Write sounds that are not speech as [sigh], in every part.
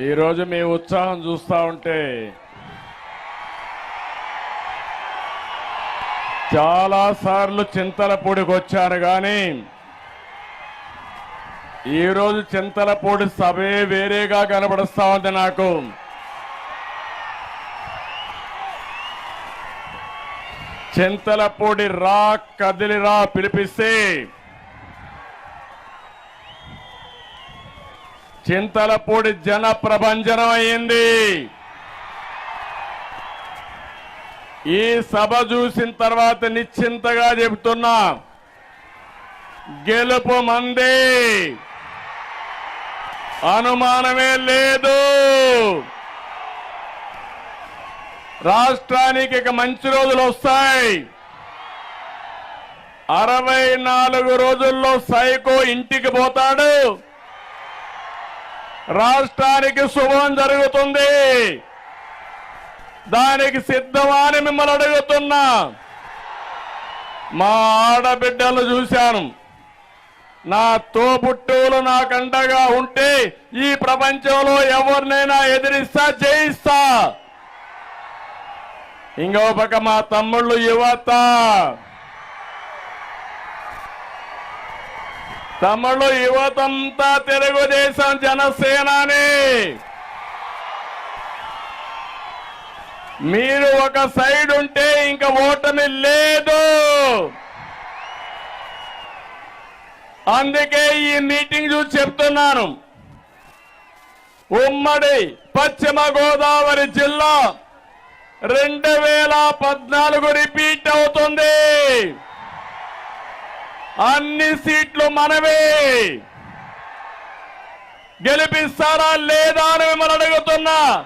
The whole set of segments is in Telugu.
ఈరోజు మీ ఉత్సాహం చూస్తా ఉంటే చాలా సార్లు చింతలపూడికి వచ్చాను కానీ ఈరోజు చింతలపూడి సభే వేరేగా కనబడుస్తా ఉంది నాకు. చింతలపూడి రా కదిలిరా పిలిపిస్తే చింతలపూడి జన ప్రభంజనం అయింది ఈ సభ చూసిన తర్వాత నిశ్చింతగా చెబుతున్నా గెలుపు మంది. అనుమానమే లేదు. రాష్ట్రానికి ఇక మంచి రోజులు వస్తాయి. అరవై నాలుగు రోజుల్లో సైకో ఇంటికి పోతాడు. రాష్ట్రానికి శుభం జరుగుతుంది. దానికి సిద్ధమా అని మిమ్మల్ని అడుగుతున్నా. మా ఆడబిడ్డలు చూశాను. నా తోబుట్టువులు నాకండగా ఉంటే ఈ ప్రపంచంలో ఎవరినైనా ఎదిరిస్తా జయిస్తా. ఇంకో పక్క మా తమ్ముళ్ళు యువత. తమ్ముళ్ళు యువతంతా తెలుగుదేశం జనసేనాని. మీరు ఒక సైడ్ ఉంటే ఇంకా ఓటమి లేదు. అందుకే ఈ మీటింగ్ చూసి చెప్తున్నాను. ఉమ్మడి పశ్చిమ గోదావరి జిల్లా రెండు వేల పద్నాలుగు రిపీట్ అవుతుంది. అన్ని సీట్లు మనవే. గెలిపిస్తారా లేదా అని మిమ్మల్ని అడుగుతున్నా.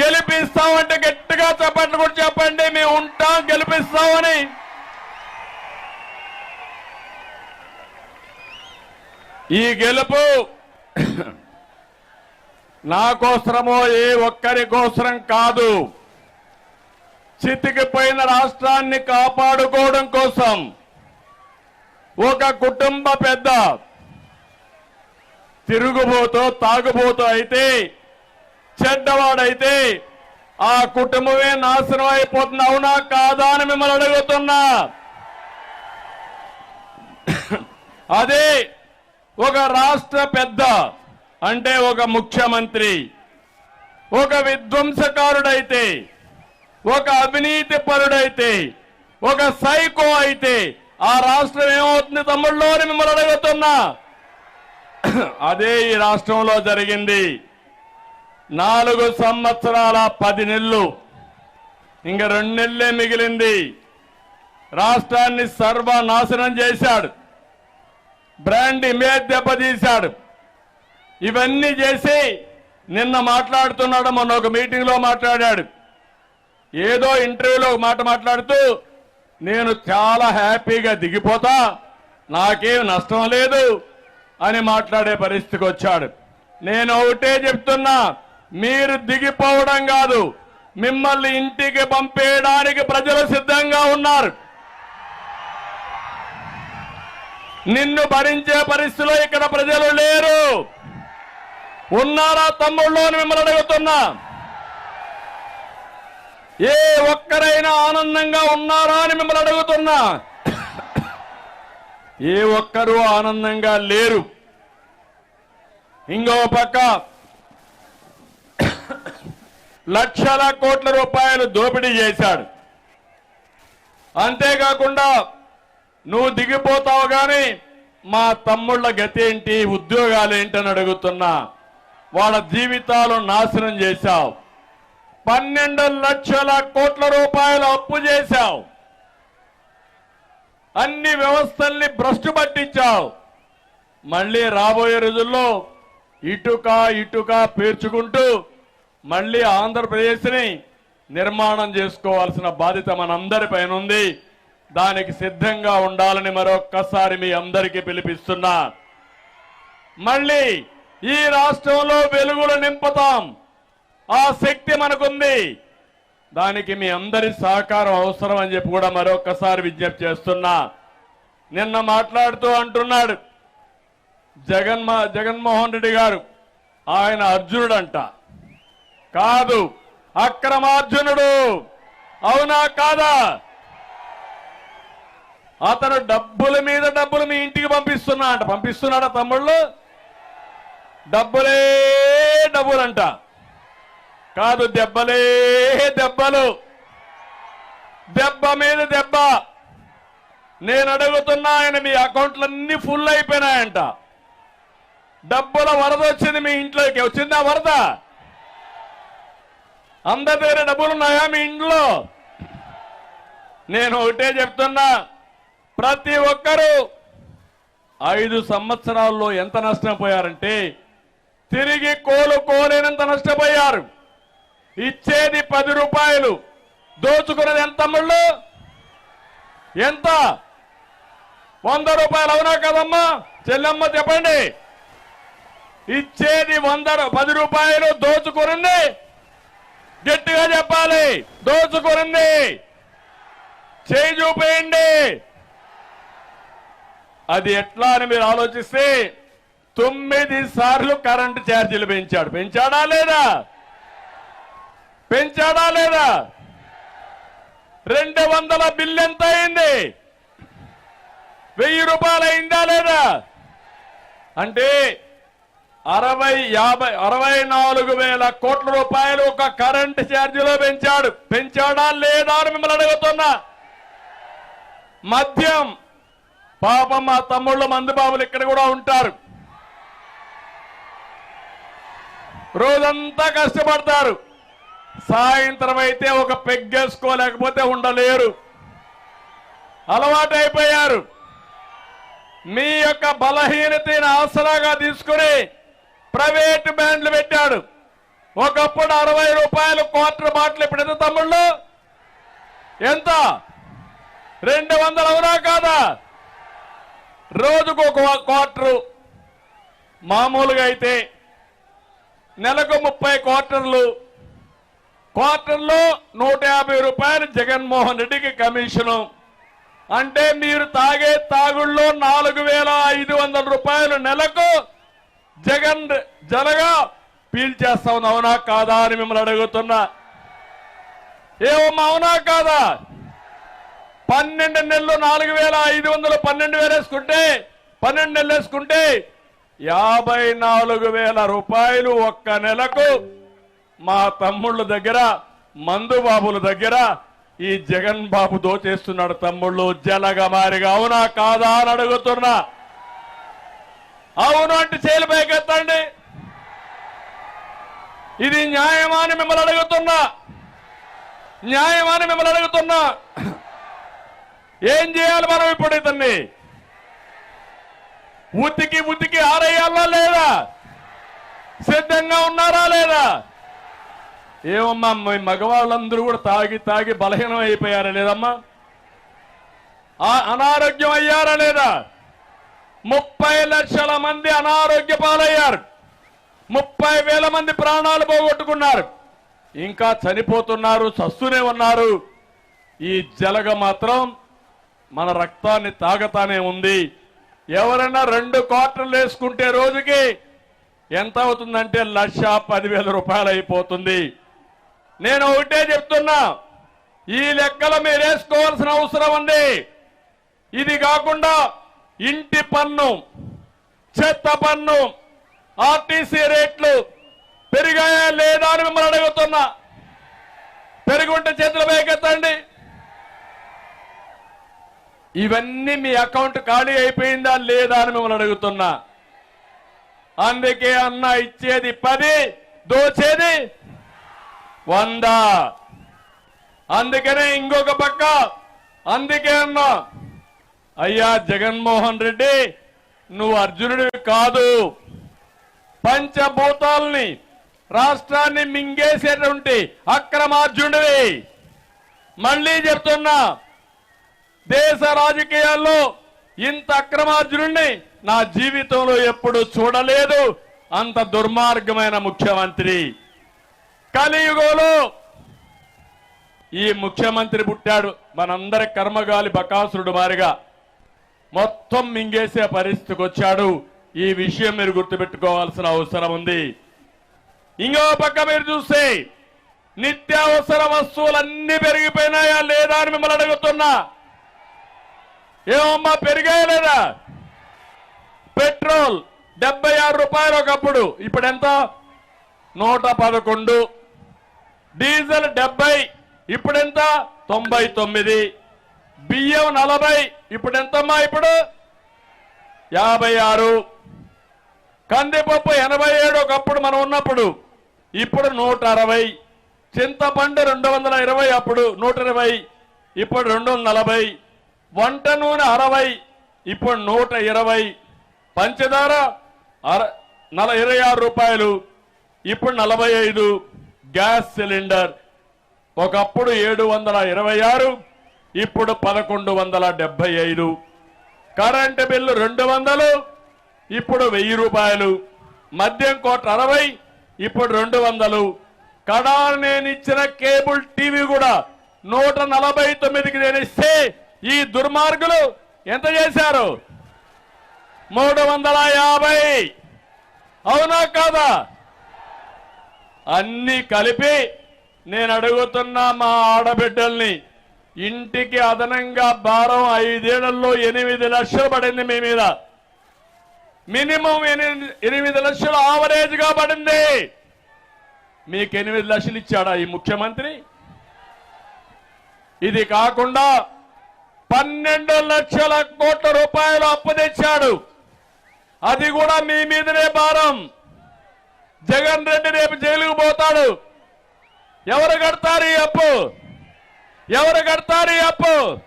గెలిపిస్తామంటే గట్టిగా చెప్పండి కూడా చెప్పండి. మేము ఉంటాం గెలిపిస్తామని. ఈ గెలుపు [clears throat] నా కోసరమో ఏ ఒక్కరి కోసరం కాదు. చితికిపోయిన రాష్ట్రాన్ని కాపాడుకోవడం కోసం. ఒక కుటుంబ పెద్ద తిరుగుబోతో తాగుబోతో అయితే చెడ్డవాడైతే ఆ కుటుంబమే నాశనం అయిపోతుంది. అవునా కాదా అని మిమ్మల్ని అడుగుతున్నా. అదే ఒక రాష్ట్ర పెద్ద అంటే ఒక ముఖ్యమంత్రి ఒక విధ్వంసకారుడైతే ఒక అవినీతి పరుడైతే ఒక సైకో అయితే ఆ రాష్ట్రం ఏమవుతుంది తమ్ముళ్ళు అని మిమ్మల్ని అడుగుతున్నా. అదే ఈ రాష్ట్రంలో జరిగింది. నాలుగు సంవత్సరాల పది నెలలు. ఇంక రెండు నెలలే మిగిలింది. రాష్ట్రాన్ని సర్వనాశనం చేశాడు. బ్రాండ్ ఇమేజ్ దెబ్బతీశాడు. ఇవన్నీ చేసి నిన్న మాట్లాడుతున్నాడు మొన్న ఒక మీటింగ్లో మాట్లాడాడు. ఏదో ఇంటర్వ్యూలో ఒక మాట మాట్లాడుతూ నేను చాలా హ్యాపీగా దిగిపోతా నాకేం నష్టం లేదు అని మాట్లాడే పరిస్థితికి వచ్చాడు. నేను ఒకటే చెప్తున్నా మీరు దిగిపోవడం కాదు మిమ్మల్ని ఇంటికి పంపేయడానికి ప్రజలు సిద్ధంగా ఉన్నారు. నిన్ను భరించే పరిస్థితిలో ఇక్కడ ప్రజలు లేరు. ఉన్నారా తమ్ముళ్ళు అని మిమ్మల్ని అడుగుతున్నా. ఏ ఒక్కరైనా ఆనందంగా ఉన్నారా అని మిమ్మల్ని అడుగుతున్నా. ఏ ఒక్కరూ ఆనందంగా లేరు. ఇంకో పక్క లక్షల కోట్ల రూపాయలు దోపిడీ చేశాడు. అంతేకాకుండా నువ్వు దిగిపోతావు కానీ మా తమ్ముళ్ళ గతి ఏంటి ఉద్యోగాలు ఏంటని అడుగుతున్నా. వాళ్ళ జీవితాలు నాశనం చేశావు. పన్నెండు లక్షల కోట్ల రూపాయలు అప్పు చేశావు. అన్ని వ్యవస్థల్ని భ్రష్టు పట్టించావు. మళ్ళీ రాబోయే రోజుల్లో ఇటుక ఇటుక పేర్చుకుంటూ మళ్ళీ ఆంధ్రప్రదేశ్ని నిర్మాణం చేసుకోవాల్సిన బాధ్యత మనందరిపైన ఉంది. దానికి సిద్ధంగా ఉండాలని మరొక్కసారి మీ అందరికీ పిలిపిస్తున్నా. మళ్ళీ ఈ రాష్ట్రంలో వెలుగులు నింపుతాం. ఆ శక్తి మనకుంది. దానికి మీ అందరి సహకారం అవసరం అని చెప్పి కూడా మరొకసారి విజ్ఞప్తి చేస్తున్నా. నిన్న మాట్లాడుతూ అంటున్నాడు జగన్ జగన్మోహన్ రెడ్డి గారు ఆయన అర్జునుడంట. కాదు అక్రమార్జునుడు. అవునా కాదా? అతను డబ్బుల మీద డబ్బులు మీ ఇంటికి పంపిస్తున్నా అంట పంపిస్తున్నాడా తమ్ముళ్ళు? డబ్బులే డబ్బులంట. కాదు దెబ్బలే దెబ్బలు. దెబ్బ మీద దెబ్బ. నేను అడుగుతున్నా ఆయన మీ అకౌంట్లన్నీ ఫుల్ అయిపోయినాయంట. డబ్బుల వరద వచ్చింది మీ ఇంట్లోకి. వచ్చిందా వరద? అందరి దగ్గర డబ్బులు ఉన్నాయా మీ ఇంట్లో? నేను ఒకటే చెప్తున్నా ప్రతి ఒక్కరూ ఐదు సంవత్సరాల్లో ఎంత నష్టపోయారంటే తిరిగి కోలుకోలేనంత నష్టపోయారు. ఇచ్చేది పది రూపాయలు. దోచుకున్నది ఎంత తమ్ముళ్ళు ఎంత? వంద రూపాయలు అవునా కదమ్మా? చెల్లెమ్మ చెప్పండి. ఇచ్చేది వంద పది రూపాయలు దోచుకునింది. గట్టిగా చెప్పాలి. దోచుకునింది. చేయి చూపేయండి. అది ఎట్లా అని మీరు ఆలోచిస్తే తొమ్మిది సార్లు కరెంటు ఛార్జీలు పెంచాడు. పెంచాడా లేదా? పెంచాడా లేదా? రెండు వందల బిల్లు ఎంత అయింది. వెయ్యి రూపాయలు అయిందా లేదా? అంటే అరవై యాభై అరవై నాలుగు వేల కోట్ల రూపాయలు ఒక కరెంట్ ఛార్జీలో పెంచాడు. పెంచాడా లేదా అని మిమ్మల్ని అడుగుతున్నా. మద్యం పాపం మా తమ్ముళ్ళు మందుబాబులు ఇక్కడ కూడా ఉంటారు. రోజంతా కష్టపడతారు. సాయంత్రం అయితే ఒక పెగ్గేసుకోలేకపోతే ఉండలేరు. అలవాటైపోయారు. మీ యొక్క బలహీనతను ఆసరాగా తీసుకుని ప్రైవేట్ బ్యాండ్లు పెట్టాడు. ఒకప్పుడు అరవై రూపాయలు క్వార్టర్ బాటిల్ ఇప్పుడు ఎంత తమ్ముళ్ళు? ఎంత? రెండు వందలు అవునా కాదా? రోజుకు ఒక క్వార్టరు. మామూలుగా అయితే నెలకు ముప్పై క్వార్టర్లు క్వార్టర్లో నూట యాభై రూపాయలు జగన్మోహన్ రెడ్డికి కమిషను. అంటే మీరు తాగే తాగుళ్ళలో నాలుగు వేల ఐదు వందల రూపాయలు నెలకు జగన్ జనగా పీల్చేస్తా ఉంది. అవునా కాదా అని మిమ్మల్ని అడుగుతున్నా. ఏమమ్మా అవునా కాదా? పన్నెండు నెలలు నాలుగు వేల ఐదు వందలు పన్నెండు వేలు వేసుకుంటే పన్నెండు నెలలు వేసుకుంటే యాభై నాలుగు వేల రూపాయలు ఒక్క నెలకు మా తమ్ముళ్ళ దగ్గర మందు బాబుల దగ్గర ఈ జగన్ బాబు దోచేస్తున్నాడు తమ్ముళ్ళు. జలగమారిగా అవునా కాదా అని అడుగుతున్నా. అవును అంటే చేలు పైకెత్తండి. ఇది న్యాయమా అని మిమ్మల్ని అడుగుతున్నా. న్యాయమా అని మిమ్మల్ని అడుగుతున్నా. ఏం చేయాలి మనం ఇప్పుడు ఇతన్ని? ఉతికి ఉతికి ఆరేయాలా లేదా? సిద్ధంగా ఉన్నారా లేదా? ఏమమ్మా మీ మగవాళ్ళందరూ కూడా తాగి తాగి బలహీనం అయిపోయారా లేదమ్మా? ఆ అనారోగ్యం అయ్యారా లేదా? ముప్పై లక్షల మంది అనారోగ్య పాలయ్యారు. ముప్పై వేల మంది ప్రాణాలు పోగొట్టుకున్నారు. ఇంకా చనిపోతున్నారు చస్తూనే ఉన్నారు. ఈ జలగ మాత్రం మన రక్తాన్ని తాగతానే ఉంది. ఎవరైనా రెండు క్వార్టర్లు వేసుకుంటే రోజుకి ఎంత అవుతుందంటే లక్ష పదివేల రూపాయలు అయిపోతుంది. నేను ఒకటే చెప్తున్నా ఈ లెక్కలు మీరేసుకోవాల్సిన అవసరం ఉంది. ఇది కాకుండా ఇంటి పన్ను చెత్త పన్ను ఆర్టీసీ రేట్లు పెరిగాయా లేదా అని మిమ్మల్ని అడుగుతున్నా. పెరుగుంటే చేతులు పైకెత్తండి ఇవన్నీ మీ అకౌంట్ ఖాళీ అయిపోయిందా లేదా అని మిమ్మల్ని అడుగుతున్నా. అందుకే అన్న ఇచ్చేది పది దోచేది వంద. అందుకనే ఇంకొక పక్క. అందుకే అన్నా. అయ్యా జగన్మోహన్ రెడ్డి నువ్వు అర్జునుడివి కాదు. పంచభూతాల్ని రాష్ట్రాన్ని మింగేసేటువంటి అక్రమార్జునుడివి. మళ్ళీ చెప్తున్నా దేశ రాజకీయాల్లో ఇంత అక్రమార్జునుడిని నా జీవితంలో ఎప్పుడు చూడలేదు. అంత దుర్మార్గమైన ముఖ్యమంత్రి. కలియుగంలో ఈ ముఖ్యమంత్రి పుట్టాడు. మనందరి కర్మగాలి బకాసురుడు మారిగా మొత్తం మింగేసే పరిస్థితికి వచ్చాడు. ఈ విషయం మీరు గుర్తుపెట్టుకోవాల్సిన అవసరం ఉంది. ఇంకో పక్క మీరు చూస్తే నిత్యావసర వస్తువులన్నీ పెరిగిపోయినాయా లేదా అని మిమ్మల్ని అడుగుతున్నా. ఏమమ్మా పెరిగాయా లేదా? పెట్రోల్ డెబ్బై ఆరు రూపాయలు ఒకప్పుడు. ఇప్పుడు ఎంత? నూట పదకొండు. డీజిల్ డెబ్బై ఇప్పుడెంత? తొంభై తొమ్మిది. బియ్యం నలభై ఇప్పుడెంతమ్మా ఇప్పుడు? యాభై ఆరు. కందిపప్పు ఎనభై ఏడు ఒకప్పుడు మనం ఉన్నప్పుడు ఇప్పుడు నూట అరవై. చింతపండు రెండు వందల ఇరవై అప్పుడు నూట ఇరవై ఇప్పుడు రెండు వందల నలభై. వంట నూనె అరవై ఇప్పుడు నూట ఇరవై. పంచదార అర నల ఇరవై ఆరు రూపాయలు ఇప్పుడు నలభై ఐదు. గ్యాస్ సిలిండర్ ఒకప్పుడు ఏడు వందల ఇరవై ఆరు ఇప్పుడు పదకొండు వందల డెబ్బై ఐదు. కరెంటు బిల్లు రెండు వందలు ఇప్పుడు వెయ్యి రూపాయలు. మద్యం కోట అరవై ఇప్పుడు రెండు వందలు. కడాలు నేను ఇచ్చిన కేబుల్ టీవీ కూడా నూట నలభై తొమ్మిదికి నేను ఇస్తే ఈ దుర్మార్గులు ఎంత చేశారు? మూడు వందల యాభై. అవునా కాదా? అన్ని కలిపి నేను అడుగుతున్నా మా ఆడబిడ్డల్ని ఇంటికి అదనంగా భారం ఐదేళ్ళలో ఎనిమిది లక్షలు పడింది మీ మీద. మినిమం ఎనిమిది ఎనిమిది లక్షలు ఆవరేజ్గా పడింది. మీకు ఎనిమిది లక్షలు ఇచ్చాడా ఈ ముఖ్యమంత్రి? ఇది కాకుండా పన్నెండు లక్షల కోట్ల రూపాయలు అప్పు తెచ్చాడు. అది కూడా మీ మీదనే భారం. జగన్ రెడ్డి రేపు జైలుకు పోతాడు. ఎవరు కడతారు ఈ అప్పు? ఎవరు కడతారు ఈ అప్పు?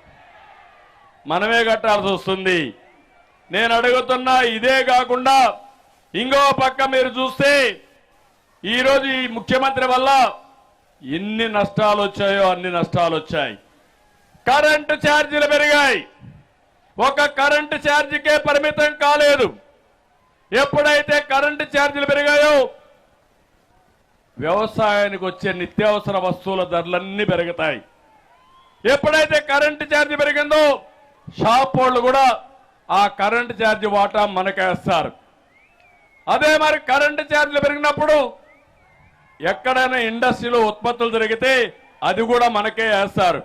మనమే కట్టాల్సి వస్తుంది. నేను అడుగుతున్నా ఇదే కాకుండా ఇంకో పక్క మీరు చూస్తే ఈరోజు ఈ ముఖ్యమంత్రి వల్ల ఎన్ని నష్టాలు వచ్చాయో అన్ని నష్టాలు వచ్చాయి. కరెంటు ఛార్జీలు పెరిగాయి. ఒక కరెంటు ఛార్జీకే పరిమితం కాలేదు. ఎప్పుడైతే కరెంటు ఛార్జీలు పెరిగాయో వ్యవసాయానికి వచ్చే నిత్యావసర వస్తువుల ధరలన్నీ పెరుగుతాయి. ఎప్పుడైతే కరెంటు ఛార్జీ పెరిగిందో షాప్ వాళ్ళు కూడా ఆ కరెంటు ఛార్జీ వాటా మనకేస్తారు అదే మరి కరెంటు ఛార్జీలు పెరిగినప్పుడు ఎక్కడైనా ఇండస్ట్రీలో ఉత్పత్తులు జరిగితే అది కూడా మనకే వేస్తారు.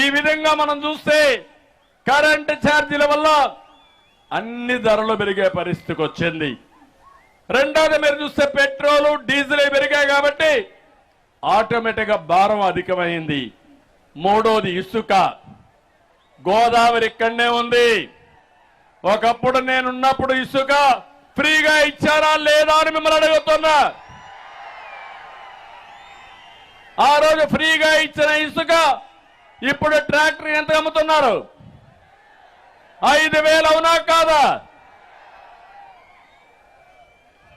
ఈ విధంగా మనం చూస్తే కరెంటు ఛార్జీల వల్ల అన్ని ధరలు పెరిగే పరిస్థితికి వచ్చింది. రెండోది మీరు చూస్తే పెట్రోలు డీజిల్ పెరిగాయి కాబట్టి ఆటోమేటిక్గా భారం అధికమైంది. మూడోది ఇసుక. గోదావరి ఇక్కడనే ఉంది. ఒకప్పుడు నేనున్నప్పుడు ఇసుక ఫ్రీగా ఇచ్చారా లేదా అని మిమ్మల్ని అడుగుతున్నా. ఆ రోజు ఫ్రీగా ఇచ్చిన ఇసుక ఇప్పుడు ట్రాక్టర్ ఎంత అమ్ముతున్నారు? ఐదు వేలు అవునా కాదా?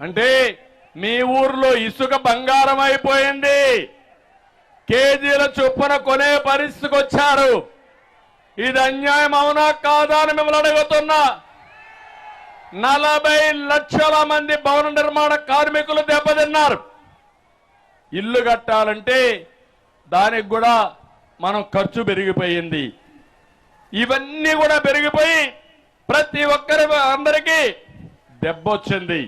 అంటే మీ ఊర్లో ఇసుక బంగారం అయిపోయింది. కేజీల చొప్పున కొనే పరిస్థితికి వచ్చారు. ఇది అన్యాయం అవునా కాదా అని మిమ్మల్ని అడుగుతున్నా. నలభై లక్షల మంది భవన నిర్మాణ కార్మికులు దెబ్బతిన్నారు. ఇల్లు కట్టాలంటే దానికి కూడా మనం ఖర్చు పెరిగిపోయింది. ఇవన్నీ కూడా పెరిగిపోయి ప్రతి ఒక్కరి అందరికీ దెబ్బ వచ్చింది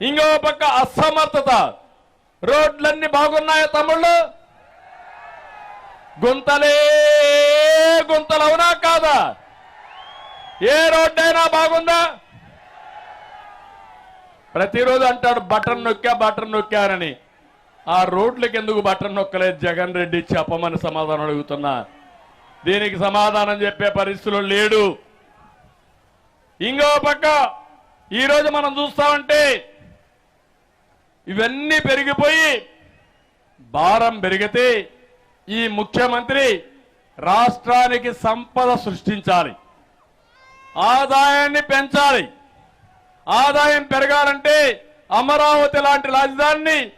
ఇంకో పక్క అసమర్థత. రోడ్లన్నీ బాగున్నాయా తమ్ముళ్ళు? గుంతలే గుంతలు అవునా కాదా? ఏ రోడ్డైనా బాగుందా? ప్రతిరోజు అంటాడు బటన్ నొక్కా బటన్ నొక్కారని ఆ రోడ్లకు ఎందుకు బటన్ నొక్కలేదు? జగన్ రెడ్డి చెప్పమని సమాధానం అడుగుతున్నా. దీనికి సమాధానం చెప్పే పరిస్థితులు లేడు. ఇంకో పక్క ఈరోజు మనం చూస్తామంటే ఇవన్నీ పెరిగిపోయి భారం పెరిగితే ఈ ముఖ్యమంత్రి రాష్ట్రానికి సంపద సృష్టించాలి. ఆదాయాన్ని పెంచాలి. ఆదాయం పెరగాలంటే అమరావతి లాంటి రాజధానిని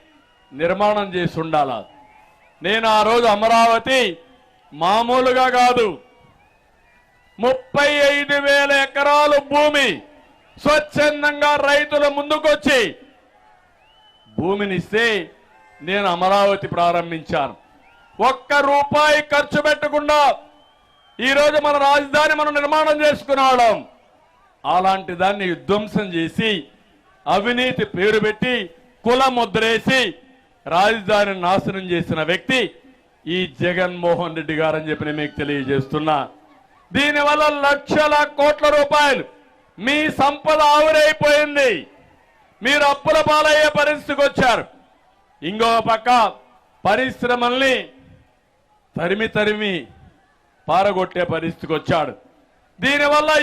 నిర్మాణం చేసి ఉండాల నేను ఆ రోజు అమరావతి మామూలుగా కాదు. ముప్పై ఐదు వేల ఎకరాలు భూమి స్వచ్ఛందంగా రైతుల ముందుకొచ్చి భూమినిస్తే నేను అమరావతి ప్రారంభించాను. ఒక్క రూపాయి ఖర్చు పెట్టకుండా ఈరోజు మన రాజధాని మనం నిర్మాణం చేసుకున్నాడం. అలాంటి దాన్ని విధ్వంసం చేసి అవినీతి పేరు పెట్టి కుల ముద్రేసి రాజధాని నాశనం చేసిన వ్యక్తి ఈ జగన్మోహన్ రెడ్డి గారని చెప్పి నేను మీకు తెలియజేస్తున్నా. దీనివల్ల లక్షల కోట్ల రూపాయలు మీ సంపద ఆవిరైపోయింది. మీరు అప్పుల పాలయ్యే పరిస్థితికి వచ్చారు. ఇంకో పక్క పరిశ్రమల్ని తరిమి తరిమి పారగొట్టే పరిస్థితికి వచ్చాడు. దీనివల్ల